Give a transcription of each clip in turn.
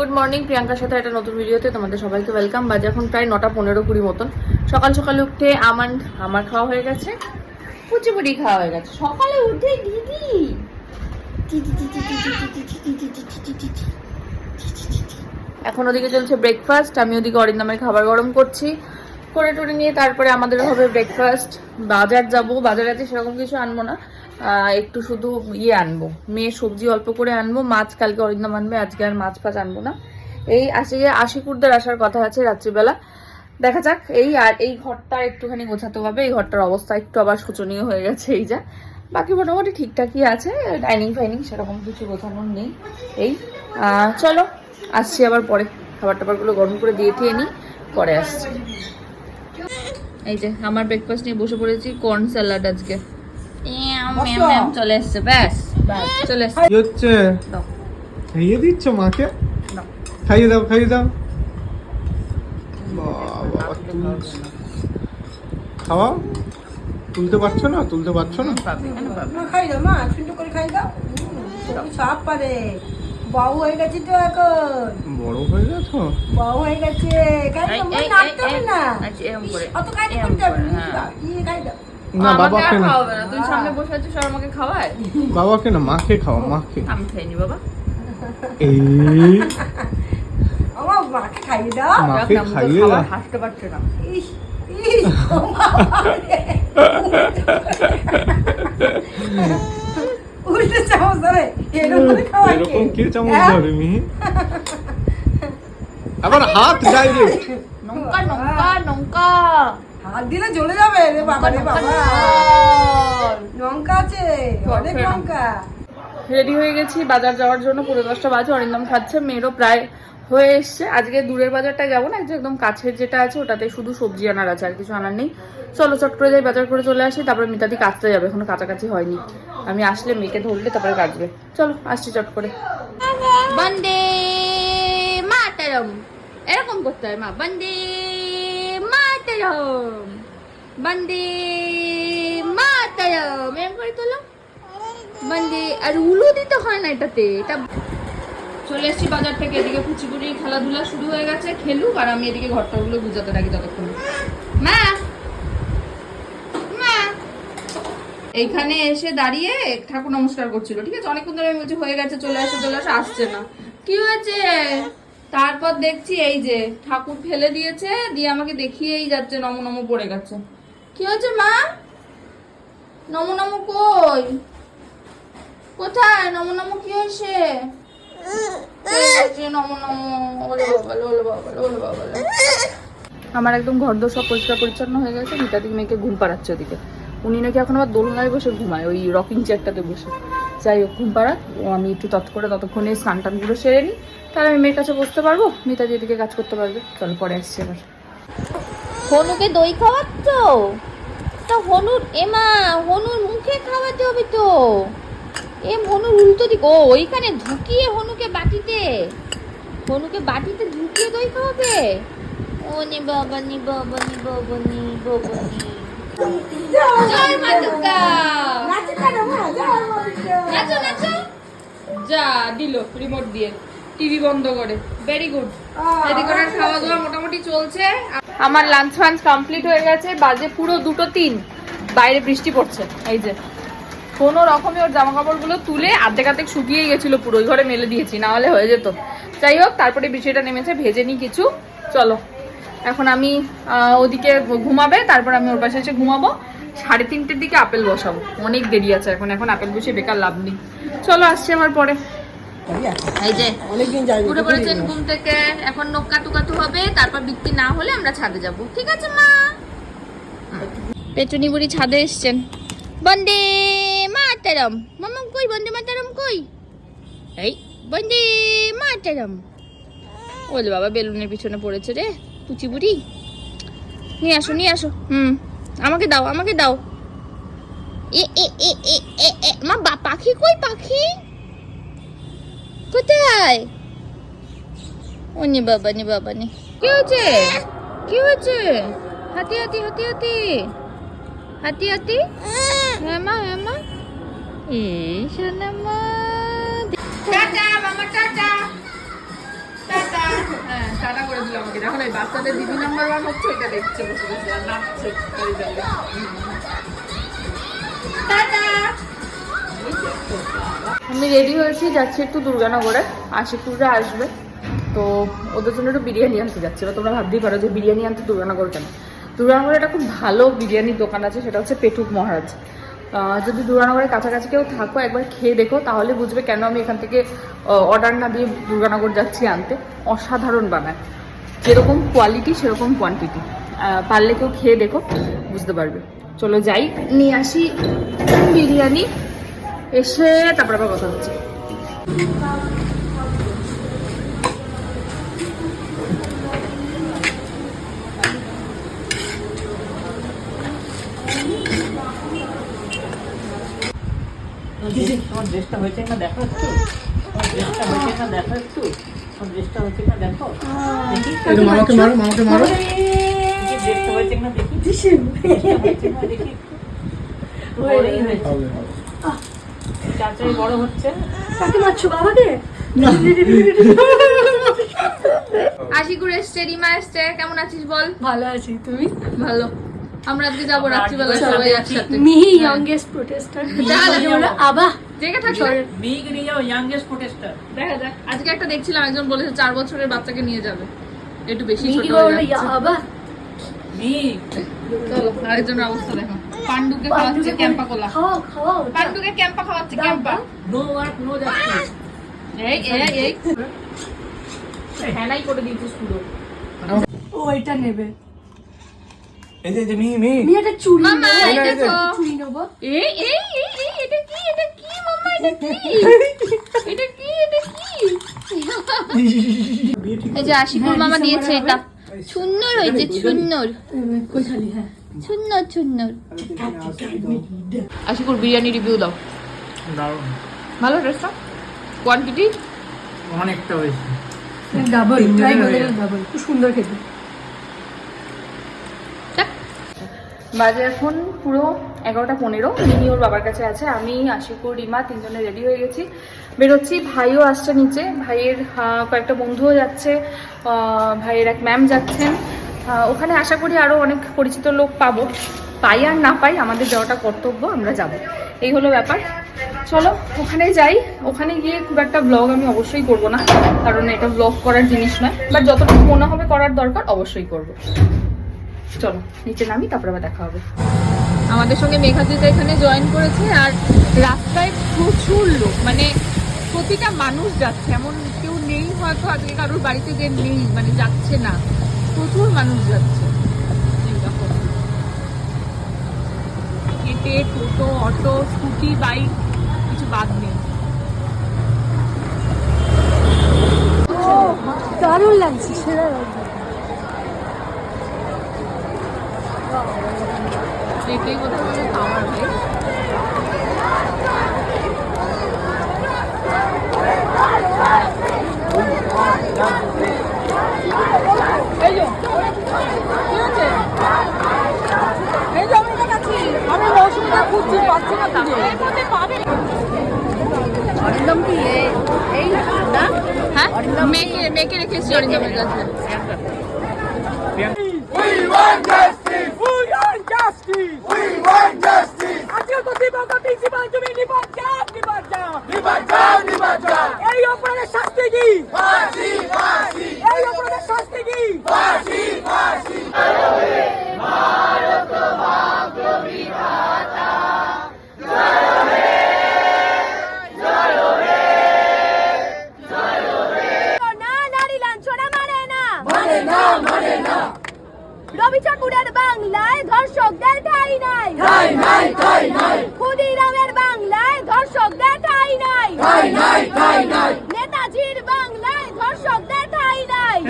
Good morning প্রিয়াঙ্কার সাথে একটা নতুন ভিডিওতে তোমাদের সবাইকে ওয়েলকাম বাজে এখন প্রায় নটা পনেরো কুড়ি মতন সকাল সকাল উঠে আমার আমার খাওয়া হয়ে গেছে পুচি পুরি খাওয়া হয়ে গেছে সকালে উঠে দিদি এখন ওদিকে চলছে ব্রেকফাস্ট আমি ওদিকে অরিন্দামের খাবার গরম করছি করে টরে নিয়ে তারপরে আমাদের হবে ব্রেকফাস্ট বাজার যাব বাজারে আছে সেরকম কিছু আনব না একটু শুধু ইয়ে আনব। মেয়ে সবজি অল্প করে আনব, মাছ কালকে অরিন্দম আনবে, আজকে আর মাছ ফাছ আনব না। এই আজকে আশিকুরদের আসার কথা আছে রাত্রিবেলা। দেখা যাক, এই আর এই ঘরটা একটুখানি গোছাতে হবে, এই ঘরটার অবস্থা একটু আবার শোচনীয় হয়ে গেছে, এই যা। বাকি মোটামুটি ঠিকঠাকই আছে, ডাইনিং ফাইনিং সেরকম কিছু গোছানোর নেই, এই। চলো, আসছি আবার পরে। খাবার টাবারগুলো গরম করে দিয়ে টিয়ে নিই পরে আসছি। এই যে, আমার ব্রেকফাস্ট নিয়ে বসে পড়েছি কর্ন স্যালাড আজকে। ম্যাম, ম্যাম, ম্যাম, চলে এসছে ব্যাস। ব্যাস। চলে এসছে। কি হচ্ছে? খাইয়ে দিচ্ছ মাকে? খাইয়ে দাও খাইয়ে দাও। খাওয়া? তুলতে পারছ না? তুলতে পারছ না? খাই দাও মা সুন্দর করে খাই দাও। সব পারে। বাবু হয়ে গেছে তো এখন। বড় হয়ে গেছো? বাবু হয়ে গেছে। কেন এই, তোমার এই, নাচতে হবে না। এরম করে, অত খাইতে করতে হবে না খাই দাও। না আর বাবাকে না। খাওয়াবে না। তুই সামনে বসে আছিস আর আমাকে খাওয়ায়? বাবাকে না মাকে খাওয়া মাকে। আমি খাইনি বাবা। এই। আমার মাকে খাইয়ে দাও। মাকে খাইয়ে দাও। হাসতে পারছে না। ইস ইস ও বাবা। উল্টে চামচ ধরে এরকম করে এরকম কে চামচ হ্যাঁ? ধরে মিহি? আবার হাত ডাইরেক্ট নৌকা নৌকা নৌকা। হাত দিলে জ্বলে যাবে রে বাবা রে বাবা। লঙ্কা আছে অনেক লঙ্কা রেডি হয়ে গেছি বাজার যাওয়ার জন্য পুরো দশটা বাজে অরিন্দম খাচ্ছে মেয়েরও প্রায় হয়ে এসছে। আজকে দূরের বাজারটায় যাব না একদম কাছের যেটা আছে ওটাতে শুধু সবজি আনার আছে আর কিছু আনার নেই। চলো চট করে যাই বাজার করে চলে আসি তারপরে মিতাদি কাচতে যাবে এখনও কাছাকাছি হয়নি। আমি আসলে মেয়েকে ধরলে তারপরে কাচবে চলো আসছি চট করে। বন্দে মাতারম। এরকম করতে হয় মা বন্দে মাতারম বন্দে মাতারম এরকম করে তোলো। বন্দে। আর উলু দিতে হয় না এটাতে। এটা চলে এসেছি বাজার থেকে। এদিকে কুচিপুরি খেলাধুলা শুরু হয়ে গেছে। খেলুক আর আমি এদিকে ঘরটাগুলো বুঝাতে থাকি ততক্ষণ। মা! এইখানে এসে দাঁড়িয়ে ঠাকুর নমস্কার করছিল। ঠিক আছে? অনেকক্ষণ ধরে আমি বলছি, হয়ে গেছে, চলে আসো চলে আসো। আসছে না। কি হয়েছে? তারপর দেখছি এই যে ঠাকুর ফেলে দিয়েছে, দিয়ে আমাকে দেখিয়েই যাচ্ছে, নম নম পড়ে গেছে। কি হয়েছে মা? নম নম কই? কোথায়? নম নম কি হয়েছে? নম বাবা বাবা বাবা আমার একদম ঘর দোর সব পরিষ্কার পরিচ্ছন্ন হয়ে গেছে মিতাদি মেয়েকে ঘুম পাড়াচ্ছে ওদিকে। উনি নাকি এখন আবার দোলনায় বসে ঘুমায়, ওই রকিং চেয়ারটাতে বসে। যাই হোক, ঘুম পাড়াক। ও, আমি একটু তৎ করে ততক্ষণে স্নান টানগুলো সেরে নিই। তাহলে আমি মেয়ের কাছে বসতে পারব? মিতাদি এদিকে কাজ করতে পারবে। চল, পরে আসছি এবার। হনুকে দই খাওয়াচ্ছ? তা হনুর এমা হনুর মুখে খাওয়াতে হবে তো। এ হনুর উল্টো দিক, ও, ওইখানে ঢুকিয়ে হনুকে বাটিতে হনুকে বাটিতে ঢুকিয়ে দই খাওয়াবে? ও নি বাবা নি বাবা নি বাবা নি বাবা নি জয় মা দুর্গা। যা দিল রিমোট দিয়ে। টিভি বন্ধ করে। ভেরি গুড এদিকে ওনার খাওয়া দাওয়া মোটামুটি চলছে। আমার লাঞ্চ ফাঞ্চ কমপ্লিট হয়ে গেছে, বাজে পুরো দুটো তিন। বাইরে বৃষ্টি পড়ছে, এই যে। কোনো রকমে ওর জামা কাপড়গুলো তুলে আর্ধেক আর্ধেক শুকিয়ে গেছিল পুরো, ওই ঘরে মেলে দিয়েছি, না হলে হয়ে যেত। যাই হোক, তারপরে বৃষ্টিটা নেমেছে, ভেজে নি কিছু। চলো। এখন আমি ওদিকে ঘুমাবে, তারপর আমি ওর পাশে এসে ঘুমাবো। সাড়ে তিনটের দিকে আপেল বসাবো। অনেক দেরি আছে এখন এখন আপেল বসে বেকার লাভ নেই। চলো আসছি আমার পরে। এই যে উঠে পড়েছেন ঘুম থেকে। এখন নখ কাটু কাটু হবে তারপর বৃত্তি না হলে আমরা ছাদে যাব। ঠিক আছে মা? পেটুনি বুড়ি ছাদে এসছেন। বন্দে মাতারম। মামা কই বন্দে মাতারম কই? এই বন্দে মাতারম। ওলে বাবা বেলুনের পিছনে পড়েছে রে পুচি বুড়ি। নিয়ে আসো নিয়ে আসো। হুম আমাকে দাও আমাকে দাও। এ এ এ এ এ এ, মা বা, পাখি কই, পাখি? কোথায়? ও, নি বাবা নি বাবা, নি। কি হয়েছে কি হয়েছে হাতি হাতি হাতি হাতি। হাতি হাতি? হ্যাঁ মা হ্যাঁ এই সোনা মা। টাটা, মামা, টাটা। করে দিল আমাকে। দেখো না বাচ্চাদের দিদি নাম্বার ওয়ান হচ্ছে এটা দেখছে, বসে বসে, আর নাচছে আমি রেডি হয়েছি, যাচ্ছি একটু দুর্গানগরে আশিকুররা আসবে। তো ওদের জন্য একটু বিরিয়ানি আনতে যাচ্ছি। এবার তোমরা ভাবতেই পারো যে বিরিয়ানি আনতে দুর্গানগর কেন? দুর্গানগরে একটা খুব ভালো বিরিয়ানির দোকান আছে, সেটা হচ্ছে পেটুক মহারাজ। যদি দুর্গানগরের কাছাকাছি কেউ থাকো, একবার খেয়ে দেখো, তাহলে বুঝবে কেন আমি এখান থেকে অর্ডার না দিয়ে দুর্গানগর যাচ্ছি আনতে। অসাধারণ বানায়। যেরকম কোয়ালিটি সেরকম কোয়ান্টিটি পারলে কেউ খেয়ে দেখো, বুঝতে পারবে। চলো যাই। নিয়ে আসি বিরিয়ানি। এসে তারপর আবার কথা হচ্ছে। দেখো না দেখো ড্রেসটা হয়েছে না দেখো। দেখি এই যে মামাকে মারো মামাকে মারো। ড্রেসটা হয়েছে না দেখি। ড্রেসটা হয়েছে না দেখি। বড়ই হয়েছে। হবে হবে। চাচাই বড় হচ্ছে। কাকে মারছো বাবাকে? আশিকুর এসছে রিমা এসছে। কেমন আছিস বল? ভালো আছি তুমি? ভালো। আমরা আজকে যাব রাত্রিবেলা সবাই একসাথে। মিহি। Youngest protester. আবা জেগে থাকবে বিগ নিয়ে যাও ইয়াংগেস্ট প্রোটেস্টার দেখা যাক আজকে একটা দেখছিলাম একজন বলেছে চার বছরের বাচ্চাকে নিয়ে যাবে। একটু বেশি ছোট হয়ে যাচ্ছে। আবা বিগ চলো আরেকজনের অবস্থা দেখো। পান্ডুকে খাওয়াচ্ছে ক্যাম্পা কোলা। খাও খাও পান্ডুকে ক্যাম্পা খাওয়াচ্ছে Campa. No work no justice এই এই এই। হ্যানাই করে দিয়েছিস পুরো ও এটা নেবে। এই যে যে মিহি মিহি আমি চুড়ি মামা নেব। এই এই এটা এটা এটা কি এটা কি এই যে আশিকুর মামা দিয়েছে এটা। সুন্দর হয়েছে সুন্দর কই হ্যাঁ সুন্দর সুন্দর আশিকুর বিরিয়ানি রিভিউ দাও। দারুণ। ভালো ড্রেসটা কোয়ান্টিটি অনেকটা হয়েছে। ডাবল ট্রাই করে ডাবল খুব সুন্দর খেতে। বাজে এখন পুরো এগারোটা পনেরো মিনি ওর বাবার কাছে আছে, আমি, আশিকুর, রিমা তিনজনে রেডি হয়ে গেছি। বেরোচ্ছি, ভাইও আসছে নিচে, ভাইয়ের কয়েকটা বন্ধুও যাচ্ছে ভাইয়ের এক ম্যাম যাচ্ছেন। ওখানে আশা করি আরও অনেক পরিচিত লোক পাবো। পাই আর না পাই, আমাদের যাওয়াটা কর্তব্য, আমরা যাব। এই হলো ব্যাপার। চলো, ওখানে যাই। ওখানে গিয়ে খুব একটা ব্লগ আমি অবশ্যই করব না, কারণ এটা ব্লগ করার জিনিস নয়। বাট যতটুকু মনে হবে করার দরকার, অবশ্যই করব। চলো নিচে নামি তারপর আবার দেখা হবে। আমাদের সঙ্গে মেঘাদিতা এখানে জয়েন করেছে আর রাস্তায় প্রচুর লোক মানে প্রতিটা মানুষ যাচ্ছে এমন কেউ নেই হয়তো আজকে কারোর বাড়িতে যে নেই মানে যাচ্ছে না প্রচুর মানুষ যাচ্ছে। এই হেঁটে টোটো অটো স্কুটি বাইক কিছু বাদ নেই। দারুণ লাগছে সেরা লাগছে। ওই বোধহয় মানে পাওয়ার ব্যাংক মেয়েকে রেখেছি অরিন্দমের কাছে। এটাই কোথাও হলো টাওয়ার ভাই আমি অসুবিধা খুঁজছি পাচ্ছি না হ্যাঁ মেয়েকে মেয়েকে রেখেছি অরিন্দমের কাছে এই অপরাধের শাস্তি কি? এই অপরাধের শাস্তি কি? না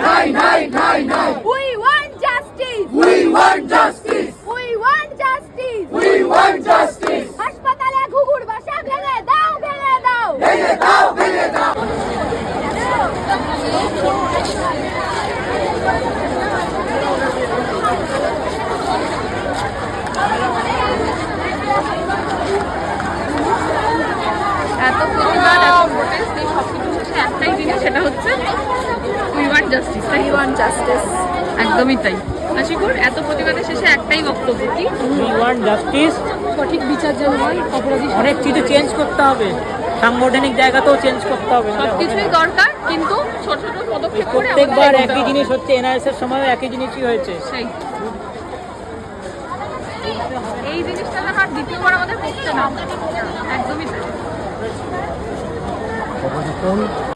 নাই ঠাই নাই ঠাই নাই we want justice we want justice We want justice একদমই তাই। আশিকুর এত প্রতিবাদের শেষে একটাই বক্তব্য কি? উই ওয়ান্ট জাস্টিস সঠিক বিচার যেন হয় অপরাধী অনেক কিছু চেঞ্জ করতে হবে। সাংগঠনিক জায়গাতেও চেঞ্জ করতে হবে নাহলে হবে সবকিছুই দরকার কিন্তু ছোট ছোট পদক্ষেপ করে প্রত্যেকবার একই জিনিস হচ্ছে এনআরএস এর সময় একই জিনিসই হয়েছে। সেই। এই জিনিসটা যেন আর দ্বিতীয়বার আমাদের করতে না একদমই